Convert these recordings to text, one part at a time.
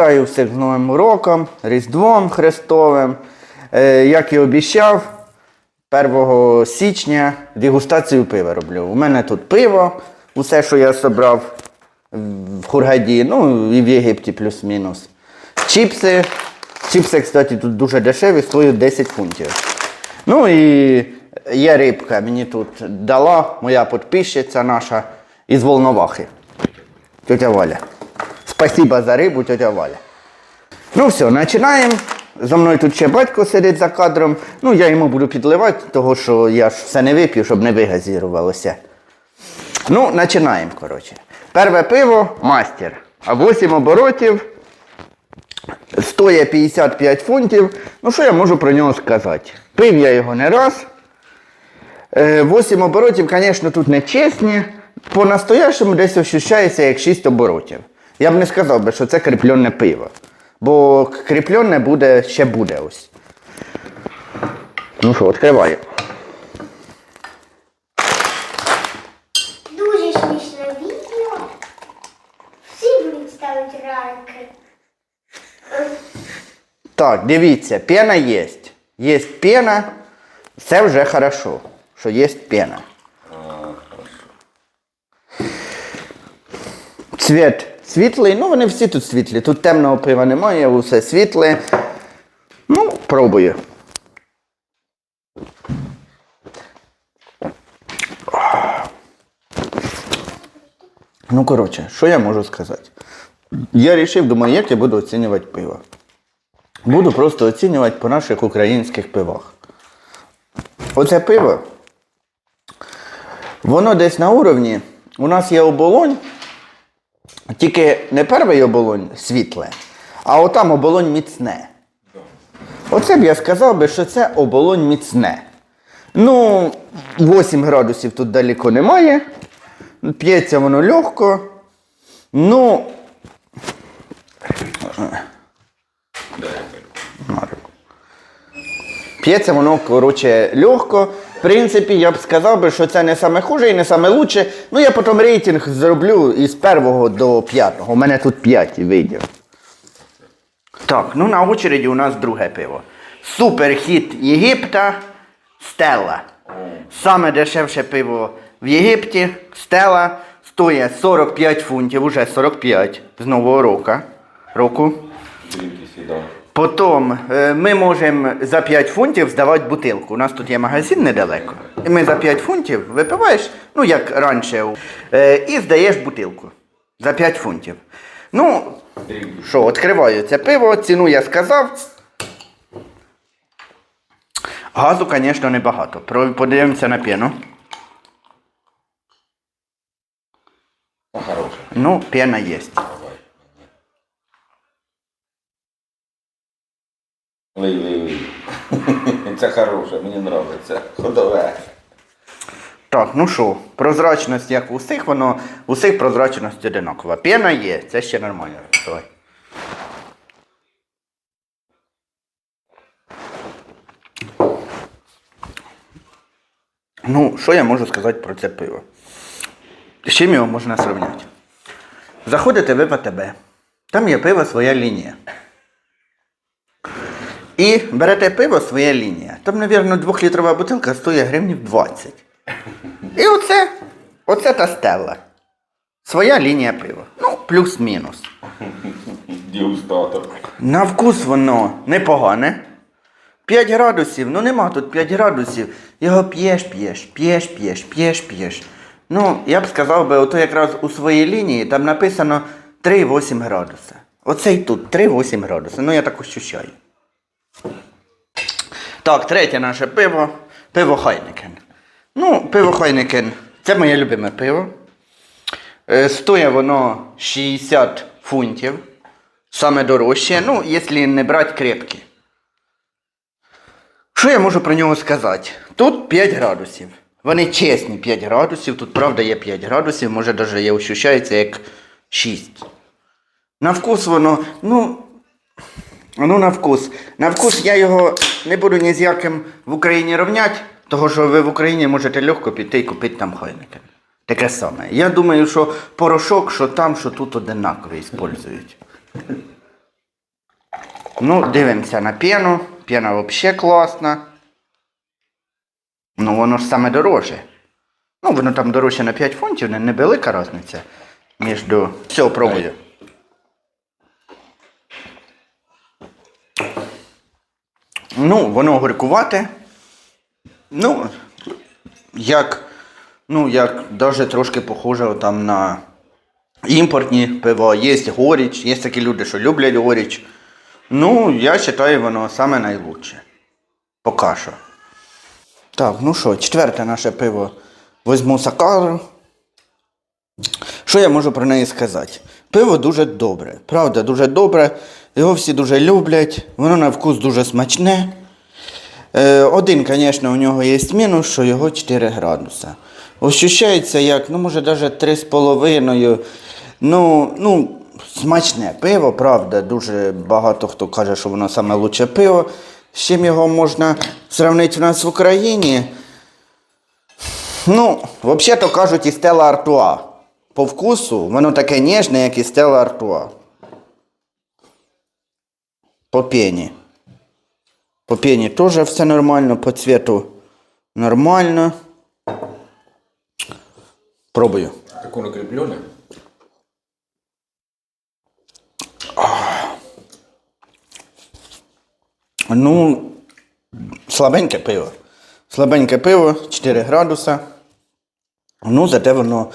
Вітаю всіх з Новим роком, Різдвом Христовим. Е, як і обіцяв, 1 січня дегустацію пива роблю. У мене тут пиво, усе, що я зібрав в Хургаді, ну і в Єгипті плюс-мінус. Чіпси. Чіпси, кстати, тут дуже дешеві, стоять 10 фунтів. Ну і є рибка, мені тут дала моя підписчиця наша із Волновахи. Тетя Валя. Спасибо за рибу, тетя Валя. Ну все, починаємо. За мною тут ще батько сидить за кадром. Ну, я йому буду підливати, того що я ж все не вип'ю, щоб не вигазірувалося. Ну, починаємо, коротше. Перше пиво мастер. А 8 оборотів стоїть 55 фунтів. Ну, що я можу про нього сказати? Пив я його не раз. 8 оборотів, звісно, тут не чесні. По-настоящему десь ощущається як 6 оборотів. Я б не сказав би, що це кріпленне пиво. Бо кріпленне буде, ще буде ось. Ну що, відкриваю. Дуже смішне відео. Всі будуть ставити ранки. Так, дивіться, пена є. Є пена, це вже хорошо, що є пена. Цвіт світлий, ну вони всі тут світлі. Тут темного пива немає, усе світле. Ну, пробую. Ну, коротше, що я можу сказати? Я вирішив, думаю, як я буду оцінювати пиво. Буду просто оцінювати по наших українських пивах. Оце пиво, воно десь на уровні. У нас є оболонь, тільки не перший оболонь світле, а отам оболонь міцне. Оце б я сказав би, що це оболонь міцне. Ну, 8 градусів тут далеко немає. П'ється воно легко. Ну, П'ється воно, коротше, легко. В принципі, я б сказав би, що це не саме хуже і не саме лучше. Ну, я потім рейтинг зроблю із першого до п'ятого. У мене тут п'ять видів. Так, ну на очереді у нас друге пиво. Суперхіт Єгипта Стелла. Саме дешевше пиво в Єгипті. Стелла стоїть 45 фунтів, уже 45 з нового року. року. Потім е, ми можемо за 5 фунтів здавати бутилку. У нас тут є магазин недалеко. І ми за 5 фунтів випиваєш, ну як раніше, е, і здаєш бутилку за 5 фунтів. Ну, що, відкриваю це пиво, ціну я сказав. Газу, звісно, небагато. Подивимося на п'яну. Ну. Ну, є. Лий, лий, лий. Це хороше, мені подобається. Ходове. Так, ну що, прозрачність, як у всіх, воно у всіх прозрачність одинакова. Пена є, це ще нормально. Давай. Ну, що я можу сказати про це пиво? З чим його можна зрівняти? Заходите ви в АТБ, там є пиво своя лінія. І берете пиво своя лінія. Там, мабуть, двохлітрова бутилка стоїть гривнів 20. І оце, оце та стелла. Своя лінія пива. Ну, плюс-мінус. Дегустатор. На вкус воно непогане. 5 градусів, ну нема тут 5 градусів. Його п'єш, п'єш, п'єш, п'єш, п'єш, п'єш. Ну, я б сказав би, ото якраз у своїй лінії там написано 3,8 градуса. Оцей тут 3,8 градуса. Ну, я так ощущаю. Так, третє наше пиво. Пиво Хайнекен. Ну, пиво Хайнекен це моє любиме пиво. Е, Стоїть воно 60 фунтів. Саме дорожче, ну, якщо не брати крепкі. Що я можу про нього сказати? Тут 5 градусів. Вони чесні 5 градусів, тут правда є 5 градусів, може навіть є ощущається як 6. На вкус воно, ну, ну на вкус. На вкус я його не буду ні з яким в Україні рівняти, того що ви в Україні можете легко піти і купити там Хайнекен. Таке саме. Я думаю, що порошок, що там, що тут одинаково використовують. Ну, дивимося на пену. Пена взагалі класна. Ну, воно ж саме дороже. Ну, воно там дорожче на 5 фунтів, не- невелика різниця між. Все, пробую. Ну, воно горькувате. Ну, як, ну, як даже трошки похоже там на імпортні пива. Є горіч, є такі люди, що люблять горіч. Ну, я вважаю, воно саме найлучше. Поки що. Так, ну що, четверте наше пиво. Возьму сакару. Що я можу про неї сказати? Пиво дуже добре. Правда, дуже добре. Його всі дуже люблять. Воно на вкус дуже смачне. Е, один, звісно, у нього є мінус, що його 4 градуса. Ощущається як, ну, може, навіть 3,5. Ну, ну, смачне пиво, правда. Дуже багато хто каже, що воно саме лучше пиво. З чим його можна сравнити в нас в Україні? Ну, взагалі-то кажуть і Стелла Артуа. По вкусу воно таке ніжне, як і Стелла Артуа. По пені. По пені теж все нормально, по цвету нормально. Пробую. Так воно кріплене? Ну, слабеньке пиво. Слабеньке пиво, 4 градуса. Ну, зате воно,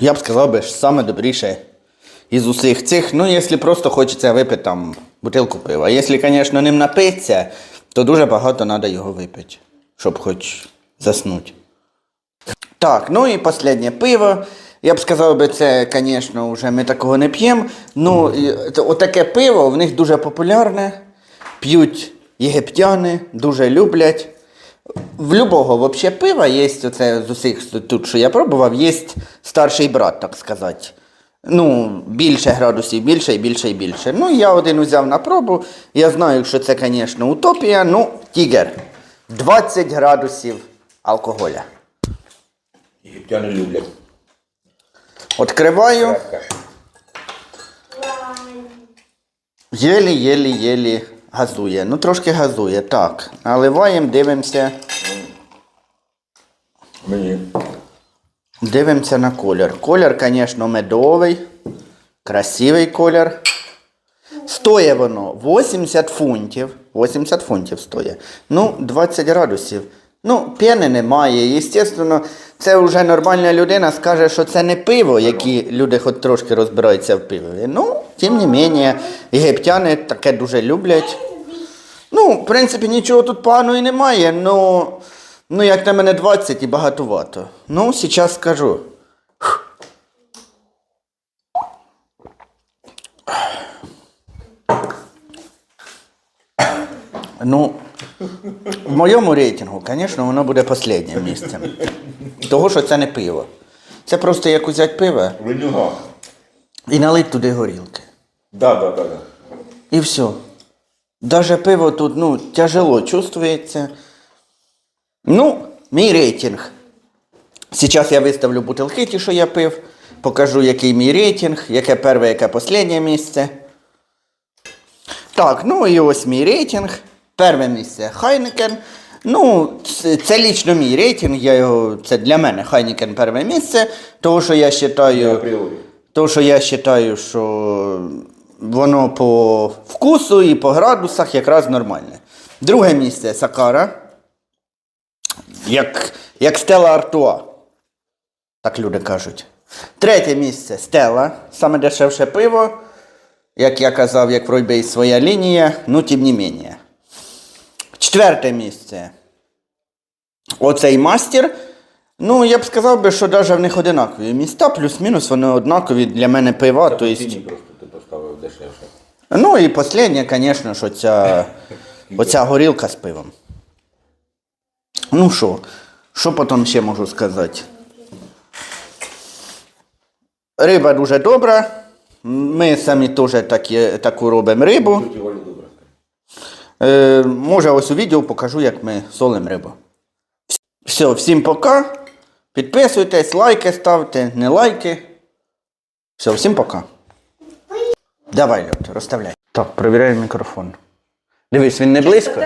я б сказав би, саме добріше із усіх цих. Ну, якщо просто хочеться випити там бутилку пива. Якщо, звісно, ним напитися, то дуже багато треба його випити, щоб хоч заснути. Так, ну і останнє пиво. Я б сказав би, це, звісно, вже ми такого не п'ємо. Ну, отаке пиво в них дуже популярне. П'ють єгиптяни, дуже люблять. В любого взагалі пива є оце з усіх тут, що я пробував, є старший брат, так сказати. Ну, більше градусів, більше і більше і більше. Ну, я один узяв на пробу. Я знаю, що це, звісно, утопія. Ну, тігер. 20 градусів алкоголя. Єгиптяни люблять. Откриваю. Єлі-єлі-єлі газує. Ну, трошки газує. Так. Наливаємо, дивимося. Мені. Дивимося на колір. Колір, звісно, медовий. Красивий колір. Стоїть воно 80 фунтів. 80 фунтів стоїть. Ну, 20 градусів. Ну, п'яни немає. Єстественно, це вже нормальна людина скаже, що це не пиво, які люди хоч трошки розбираються в пиві. Ну, тим не менше, єгиптяни таке дуже люблять. Ну, в принципі, нічого тут поганого і немає, ну, ну як на мене 20 і багатовато. Ну, зараз скажу. Ну, в моєму рейтингу, звісно, воно буде останнім місцем. Того, що це не пиво. Це просто як взяти пиво Винюга. і налити туди горілки. Да, да, да, да. І все. Даже пиво тут, ну, тяжело чувствується. Ну, мій рейтинг. Зараз я виставлю бутилки, ті, що я пив. Покажу, який мій рейтинг, яке перше, яке останнє місце. Так, ну і ось мій рейтинг. Перше місце Хайнекен. Ну, це, це лічно мій рейтинг. Я його, це для мене Хайнекен перше місце, тому що я вважаю. Апріорі. Що я вважаю, що воно по вкусу і по градусах якраз нормальне. Друге місце Сакара. Як, як Стела Артуа. Так люди кажуть. Третє місце Стела. Саме дешевше пиво. Як я казав, як в Ройбей своя лінія, ну тим не менше. Четверте місце. Оцей мастер. Ну, я б сказав би, що навіть в них одинакові міста, плюс-мінус вони однакові для мене пива. То есть... Ціні просто ти поставив дешевше. Ну і останнє, звісно, що ця, оця горілка з пивом. Ну що, що потім ще можу сказати? Риба дуже добра. Ми самі теж такі, таку робимо рибу. Е, може, ось у відео покажу, як ми солимо рибу. Все, всім пока. Підписуйтесь, лайки ставте, не лайки. Все, всім пока. Давай, Льот, розставляй. Так, перевіряю мікрофон. Дивись, він не близько.